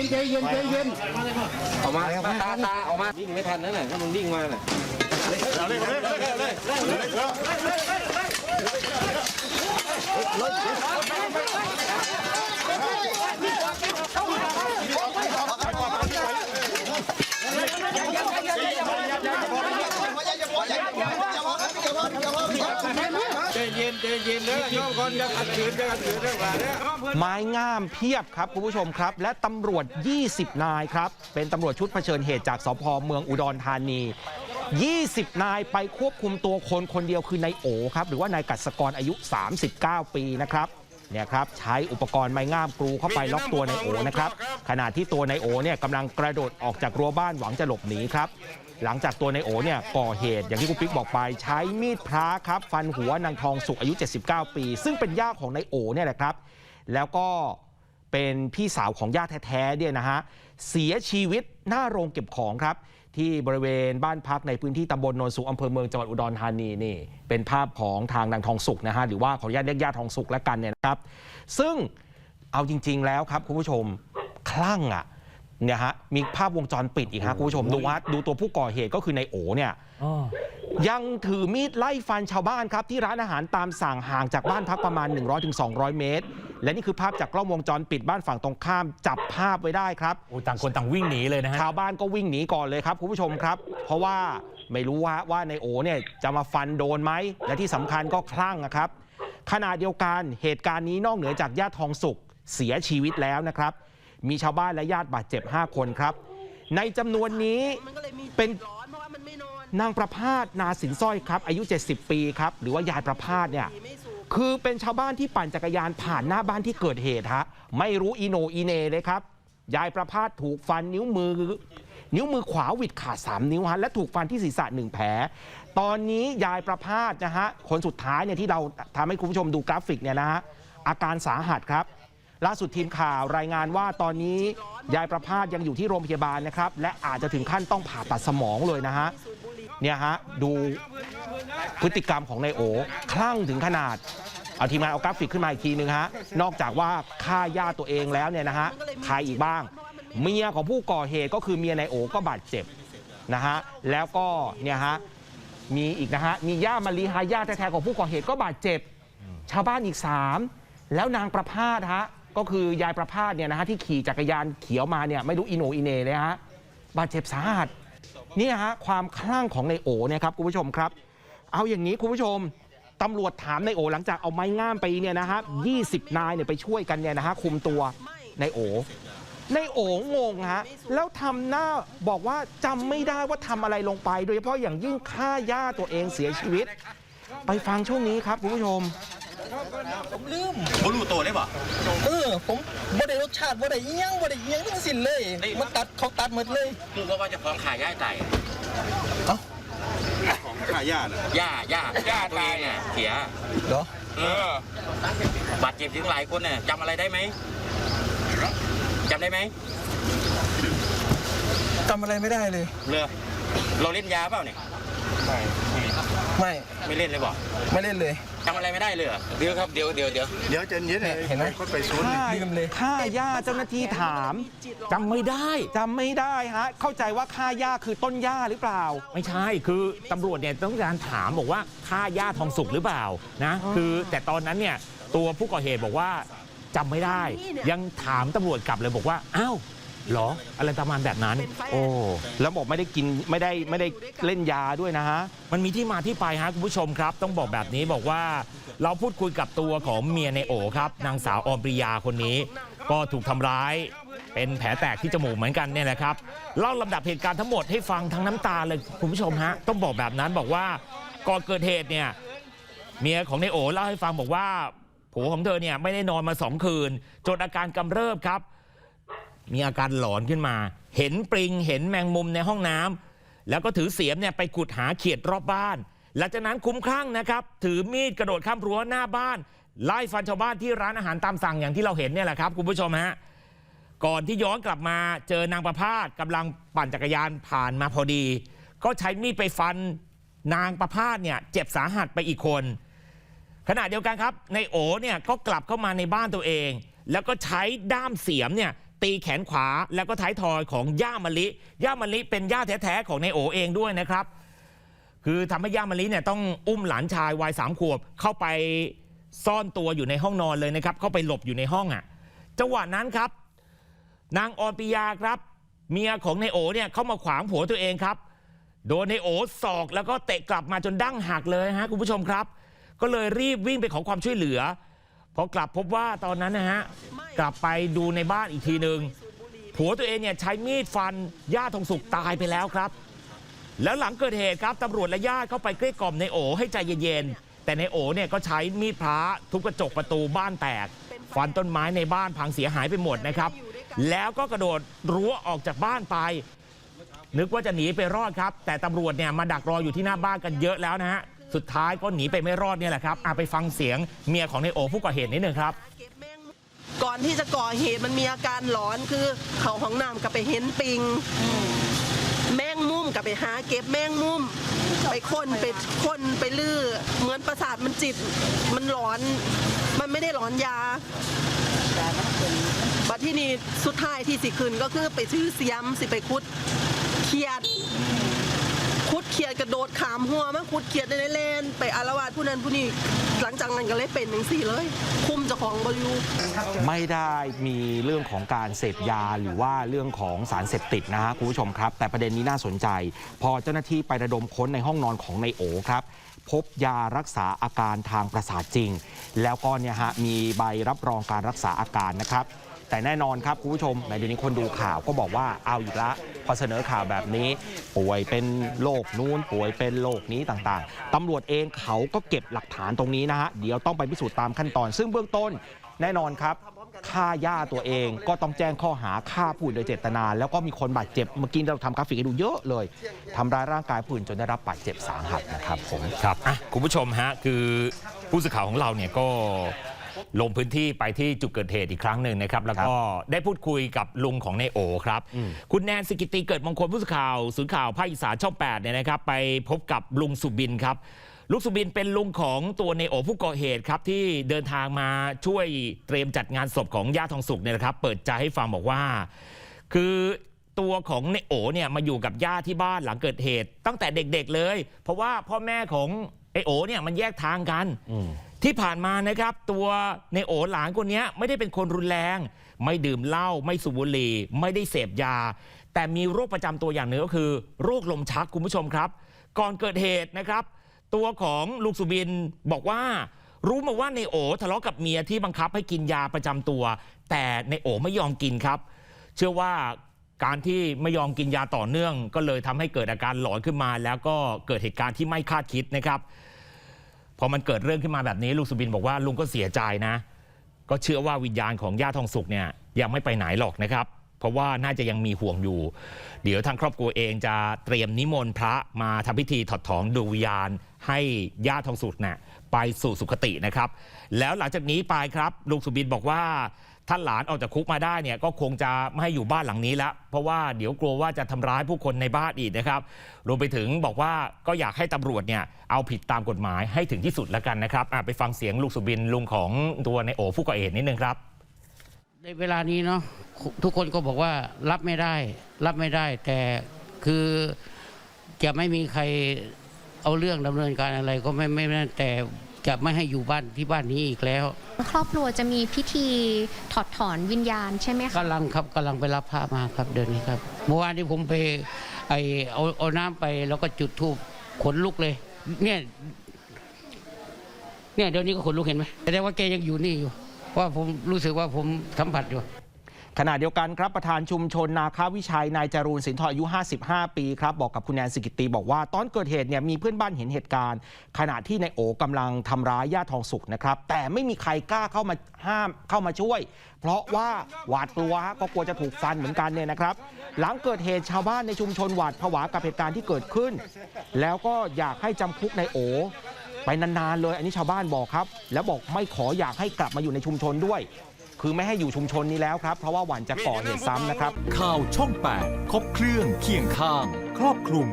ย็นใจเย็นใจเย็นออกมาตาตาออกมาวิ่งไม่ทันนั่นแหละถ้ามึงวิ่งมาน่ะใจเย็น ใจเย็นเด้อโยมก่อนจะขัดขืนจะขัดขืนเรื่องอะไรเนี่ยไม้งามเพียบครับคุณผู้ชมครับ และตำรวจ 20 นายครับ เป็นตำรวจชุดเผชิญเหตุจากสพเมืองอุดรธานี 20 นายไปควบคุมตัวคนคนเดียวคือนายโอครับ หรือว่านายกัสกรอายุ 39 ปีนะครับเนี่ยครับใช้อุปกรณ์ไม้งามกรูเข้าไปล็อกตัวนายโอนะครับขณะที่ตัวนายโอเนี่ยกำลังกระโดดออกจากรั้วบ้านหวังจะหลบหนีครับ หลังจากตัวนายโอเนี่ยก่อเหตุอย่างที่คุณปิ๊กบอกไป ใช้มีดพระครับฟันหัวนางทองสุขอายุ 79 ปี ซึ่งเป็นย่าของนายโอเนี่ยแหละครับ แล้วก็เป็นพี่สาวของย่าแท้ๆเนี่ยนะฮะเสียชีวิตหน้าโรงเก็บของครับ ที่บริเวณบ้านพักในพื้นที่ตำบลโนนสุขอำเภอเมืองจังหวัดอุดรธานีนี่ เป็นภาพของทางนางทองสุขนะฮะหรือว่าขออนุญาตเรียกย่าทองสุขแล้วกันเนี่ยนะครับ ซึ่งเอาจริง ๆ แล้วครับคุณผู้ชมคลั่งอะ เนี่ยฮะมีภาพวงจรปิดอีกฮะคุณผู้ชมดูว่าดูตัวผู้ก่อเหตุก็คือนายโอเนี่ยยังถือมีดไล่ฟันชาวบ้านครับ ที่ร้านอาหารตามสั่งห่างจากบ้านพักประมาณ 100-200 เมตร และนี่คือภาพจากกล้องวงจรปิดบ้านฝั่งตรงข้ามจับภาพไว้ได้ครับโอ้ต่างคนต่างวิ่งหนีเลยนะฮะชาวบ้านก็วิ่งหนีก่อนเลยครับคุณผู้ชมครับ เพราะว่าไม่รู้ว่าว่านายโอเนี่ยจะมาฟันโดนไหมและที่สำคัญก็คลั่งนะครับขณะเดียวกันเหตุการณ์นี้นอกเหนือจากญาติทองสุขเสียชีวิตแล้วนะครับ มีชาวบ้านและญาติบาดเจ็บ 5 คนครับ ในจำนวนนี้เป็นร้อนาะว่ามันางประพาสนาสินสร้อยครับ อายุ 70 ปีครับ หรือว่ายายประพาสเนี่ยคือเป็นชาวบ้านที่ปั่นจักรยานผ่านหน้าบ้านที่เกิดเหตุฮะไม่รู้อีโนอีเนเลยครับ ยายประพาสถูกฟันนิ้วมือ นิ้วมือขวาหวิดขาด 3 นิ้วฮะและถูกฟันที่ศีรษะหนึ่งแผล ตอนนี้ยายประพาสนะฮะคนสุดท้ายเนี่ยที่เราทำให้คุณผู้ชมดูกราฟิกเนี่ยนะฮะอาการสาหัสครับ ล่าสุดทีมข่าวรายงานว่าตอนนี้ยายประพาสยังอยู่ที่โรงพยาบาลนะครับ และอาจจะถึงขั้นต้องผ่าตัดสมองเลยนะฮะเนี่ยฮะดูพฤติกรรมของนายโอคลั่งถึงขนาดเอาทีมงานเอากราฟิกขึ้นมาอีกทีนึงฮะนอกจากว่าฆ่าญาติตัวเองแล้วเนี่ยนะฮะใครอีกบ้าง เมียของผู้ก่อเหตุก็คือเมียนายโอก็บาดเจ็บนะฮะแล้วก็เนี่ยฮะมีอีกนะฮะมีย่ามารีฮายาแท้ๆของผู้ก่อเหตุก็บาดเจ็บ ชาวบ้านอีก 3 แล้วนางประพาสฮะ ก็คือยายประพาสเนี่ยนะฮะที่ขี่จักรยานเขียวมาเนี่ยไม่รู้อีโหนอีเหนเลยฮะบาดเจ็บสาหัสเนี่ยฮะความคลั่งของนายโอเนี่ยครับคุณผู้ชมครับ เอาอย่างนี้คุณผู้ชมตำรวจถามนายโอหลังจากเอาไม้งามไปเนี่ยนะฮะ20นายเนี่ยไปช่วยกันเนี่ยนะฮะคุมตัวนายโอนายโองงฮะแล้วทำหน้าบอกว่าจำไม่ได้ว่าทำอะไรลงไป โดยเฉพาะอย่างยิ่งฆ่าย่าตัวเองเสียชีวิต ไปฟังช่วงนี้ครับคุณผู้ชม ผมลืมเขารู้ตัวได้ป่ะเออ ผมบ่ได้รสชาติบ่ได้อิหยังบ่ได้อิหยังทั้งสิ้นเลย มันตัดเขาตัดหมดเลยคือก็ว่าจะฟ้องขายย่าไก่ข่าย่าน่ะย่าย่าย่าตัวเองเนี่ยเสียเหรอเออบาดเจ็บถึงหลายคนเนี่ยจำอะไรได้ไหมจำได้ไหมจำอะไรไม่ได้เลยเรือเราเล่นยาเปล่าเนี่ยไม่ ไม่เล่นเลยบอกไม่เล่นเลยจำอะไรไม่ได้เลยเหรอเดี๋ยวครับเดี๋ยวเดี๋ยวเดี๋ยวเดี๋ยวเจนเย็นเห็นไหมคนไปศูนย์ฆ่าลืมเลยฆ่าย่าเจ้าหน้าที่ถามจำไม่ได้จำไม่ได้ฮะเข้าใจว่าฆ่าย่าคือต้นย่าหรือเปล่า ไม่ใช่คือตำรวจเนี่ยต้องการถามบอกว่าฆ่าย่าทองสุกหรือเปล่านะคือแต่ตอนนั้นเนี่ยตัวผู้ก่อเหตุบอกว่าจำไม่ได้ ยังถามตำรวจกลับเลยบอกว่าอ้าวเหรอ อะไรประมาณแบบนั้นโอ้ แล้วบอกไม่ได้กินไม่ได้ไม่ได้เล่นยาด้วยนะฮะ มันมีที่มาที่ไปฮะคุณผู้ชมครับ ต้องบอกแบบนี้บอกว่า เราพูดคุยกับตัวของเมียในโอครับ นางสาวออมปริยาคนนี้ ก็ถูกทำร้าย เป็นแผลแตกที่จมูกเหมือนกันเนี่ยแหละครับเล่าลำดับเหตุการณ์ทั้งหมดให้ฟังทั้งน้ำตาเลยคุณผู้ชมฮะต้องบอกแบบนั้นบอกว่าก่อนเกิดเหตุเนี่ย เมียของนายโอเล่าให้ฟังบอกว่าผัวของเธอเนี่ยไม่ได้นอนมาสองคืน จนอาการกำเริบครับ มีอาการหลอนขึ้นมา เห็นปริงเห็นแมงมุมในห้องน้ำแล้วก็ถือเสียมเนี่ยไปขุดหาเขียดรอบบ้าน หลังจากนั้นคุ้มคลั่งนะครับ ถือมีดกระโดดข้ามรั้วหน้าบ้าน ไล่ฟันชาวบ้านที่ร้านอาหารตามสั่งอย่างที่เราเห็นเนี่ยแหละครับคุณผู้ชมฮะก่อนที่ย้อนกลับมาเจอนางประพาสกำลังปั่นจักรยานผ่านมาพอดี ก็ใช้มีดไปฟันนางประพาสเนี่ยเจ็บสาหัสไปอีกคน ขณะเดียวกันครับในโอเนี่ยก็กลับเข้ามาในบ้านตัวเอง แล้วก็ใช้ด้ามเสียมเนี่ย ตีแขนขวาแล้วก็ท้ายทอยของย่ามะลิ ย่ามะลิเป็นย่าแท้ๆของนายโอเองด้วยนะครับ คือทำให้ย่ามะลิเนี่ยต้องอุ้มหลานชายวัยสามขวบเข้าไปซ่อนตัวอยู่ในห้องนอนเลยนะครับ เข้าไปหลบอยู่ในห้องอะจังหวะนั้นครับ นางออนปิยาครับ เมียของนายโอเนี่ยเข้ามาขวางผัวตัวเองครับ โดนนายโอศอกแล้วก็เตะกลับมาจนดั้งหักเลยฮะคุณผู้ชมครับ ก็เลยรีบวิ่งไปขอความช่วยเหลือ พอกลับพบว่าตอนนั้นนะฮะกลับไปดูในบ้านอีกทีหนึ่งผัวตัวเองเนี่ยใช้มีดฟันย่าทองสุกตายไปแล้วครับ แล้วหลังเกิดเหตุครับตำรวจและญาติเข้าไปเกลี้ยกล่อมในโอให้ใจเย็นๆแต่ในโอเนี่ยก็ใช้มีดพระทุบกระจกประตูบ้านแตก ฟันต้นไม้ในบ้านพังเสียหายไปหมดนะครับ แล้วก็กระโดดรั้วออกจากบ้านไป นึกว่าจะหนีไปรอดครับ แต่ตำรวจเนี่ยมาดักรออยู่ที่หน้าบ้านกันเยอะแล้วนะฮะ สุดท้ายก็หนีไปไม่รอดเนี่ยแหละครับอะไปฟังเสียงเมียของในโอผู้ก่อเหตุนิดหนึ่งครับก่อนที่จะก่อเหตุมันมีอาการหลอนคือเขาห้องน้ำกับไปเห็นปิง แมงมุมกับไปหาเก็บแมงมุม ไปค้นไปค้นไปลื้อเหมือนประสาทมันจิตมันหลอน มันไม่ได้หลอนยาบัดที่นี่สุดท้ายที่สิคืนก็คือไปซื้อเสียมสิไปคุดเขียด เขียดกระโดดขามหัวมาคุดเขียดในเลนไปอารวาสผู้นั้นผู้นี้หลังจากนั้นก็เลยเป็นหนึ่งสี่เลย คุมเจ้าของบริวไม่ได้มีเรื่องของการเสพยาหรือว่าเรื่องของสารเสพติดนะฮะคุณผู้ชมครับ แต่ประเด็นนี้น่าสนใจ พอเจ้าหน้าที่ไประดมค้นในห้องนอนของนายโอครับพบยารักษาอาการทางประสาทจริง แล้วก็เนี่ยฮะมีใบรับรองการรักษาอาการนะครับ แต่แน่นอนครับคุณผู้ชมในเดี๋ยวนี้คนดูข่าวก็บอกว่าเอาอีกละพอเสนอข่าวแบบนี้ ป่วยเป็นโรคนู้นป่วยเป็นโรคนี้ต่างๆตำรวจเองเขาก็เก็บหลักฐานตรงนี้นะฮะเดี๋ยวต้องไปพิสูจน์ตามขั้นตอน ซึ่งเบื้องต้นแน่นอนครับฆ่าย่าตัวเองก็ต้องแจ้งข้อหาฆ่าผู้อื่นโดยเจตนา แล้วก็มีคนบาดเจ็บเมื่อกี้เราทำกราฟิกให้ดูเยอะเลยทำร้ายร่างกายผู้อื่นจนได้รับบาดเจ็บสาหัสนะครับผมครับอะคุณผู้ชมฮะคือผู้สื่อข่าวของเราเนี่ยก็ ลงพื้นที่ไปที่จุดเกิดเหตุอีกครั้งหนึ่งนะครับ แล้วก็ได้พูดคุยกับลุงของนายโอครับอืมคุณแนนสกิติเกิดมงคลผู้สื่อข่าวศูนย์ข่าวภาคอีสานช่อง8เนี่ยนะครับ ไปพบกับลุงสุบินครับลุงสุบินเป็นลุงของตัวในโอผู้ก่อเหตุครับที่เดินทางมาช่วยเตรียมจัดงานศพของย่าทองสุกเนี่ยนะครับ เปิดใจให้ฟังบอกว่า คือตัวของในโอเนี่ยมาอยู่กับย่าที่บ้านหลังเกิดเหตุ ตั้งแต่เด็กๆเลย เพราะว่าพ่อแม่ของไอโอเนี่ยมันแยกทางกันอืม ที่ผ่านมานะครับ ตัวในโอหลานคนนี้ไม่ได้เป็นคนรุนแรง ไม่ดื่มเหล้าไม่สูบบุหรี่ไม่ได้เสพยา แต่มีโรคประจำตัวอย่างหนึ่งก็คือโรคลมชักคุณผู้ชมครับ ก่อนเกิดเหตุนะครับ ตัวของลุงสุบินบอกว่า รู้มาว่าในโอทะเลาะกับเมียที่บังคับให้กินยาประจำตัว แต่ในโอไม่ยอมกินครับ เชื่อว่าการที่ไม่ยอมกินยาต่อเนื่อง ก็เลยทำให้เกิดอาการหลอนขึ้นมา แล้วก็เกิดเหตุการณ์ที่ไม่คาดคิดนะครับ พอมันเกิดเรื่องขึ้นมาแบบนี้ลุงสุบินบอกว่าลุงก็เสียใจนะ ก็เชื่อว่าวิญญาณของย่าทองสุกเนี่ยยังไม่ไปไหนหรอกนะครับ เพราะว่าน่าจะยังมีห่วงอยู่ เดี๋ยวทางครอบครัวเองจะเตรียมนิมนต์พระมาทำพิธีถอดถอนดวงวิญญาณ ให้ย่าทองสุกเนี่ยไปสู่สุคตินะครับ แล้วหลังจากนี้ไปครับลุงสุบินบอกว่า ถ้านหลานออกจากคุกมาได้เนี่ยก็คงจะไม่ให้อยู่บ้านหลังนี้แล้วเพราะว่าเดี๋ยวกลัวว่าจะทำร้ายผู้คนในบ้านอีกนะครับ รวมไปถึงบอกว่าก็อยากให้ตำรวจเนี่ยเอาผิดตามกฎหมายให้ถึงที่สุดแล้วกันนะครับไปฟังเสียงลุงสุบินลุงของตัวในโอผู้ก่อเหตุนิดนึงครับ ในเวลานี้เนาะทุกคนก็บอกว่ารับไม่ได้ รับไม่ได้ แต่คือจะไม่มีใครเอาเรื่องดำเนินการอะไรก็ไม่ไม่ไม่แต่ จะไม่ให้อยู่บ้านที่บ้านนี้อีกแล้ว ครอบครัวจะมีพิธีถอดถอนวิญญาณใช่ไหมคะกำลังครับกำลังไปรับพระมาครับเดือนนี้ครับเมื่อวานที่ผมไปไอเอาเอาน้ำไปแล้วก็จุดธูปขนลุกเลย เนี่ย เนี่ยเดี๋ยวนี้ก็ขนลุกเห็นไหมแต่ว่าแกยังอยู่นี่อยู่ เพราะว่าผมรู้สึกว่าผมสัมผัสอยู่ ขณะเดียวกันครับประธานชุมชนนาคาวิชัยนายจรูนสินทออายุ 55 ปีครับบอกกับคุณแนนสิกิตีบอกว่าตอนเกิดเหตุเนี่ยมีเพื่อนบ้านเห็นเหตุการณ์ ขณะที่นายโอกำลังทำร้ายย่าทองสุกนะครับแต่ไม่มีใครกล้าเข้ามาห้ามเข้ามาช่วย เพราะว่าหวาดกลัวก็กลัวจะถูกฟันเหมือนกันเนี่ยนะครับ หลังเกิดเหตุชาวบ้านในชุมชนหวาดผวากับเหตุการณ์ที่เกิดขึ้น แล้วก็อยากให้จำคุกนายโอไปนานๆเลย อันนี้ชาวบ้านบอกครับ แล้วบอกไม่ขออยากให้กลับมาอยู่ในชุมชนด้วย คือไม่ให้อยู่ชุมชนนี้แล้วครับ เพราะว่าหวั่นจะก่อเหตุซ้ำนะครับ ข่าวช่อง 8 ครบเครื่องเคียงข้าง ครอบคลุม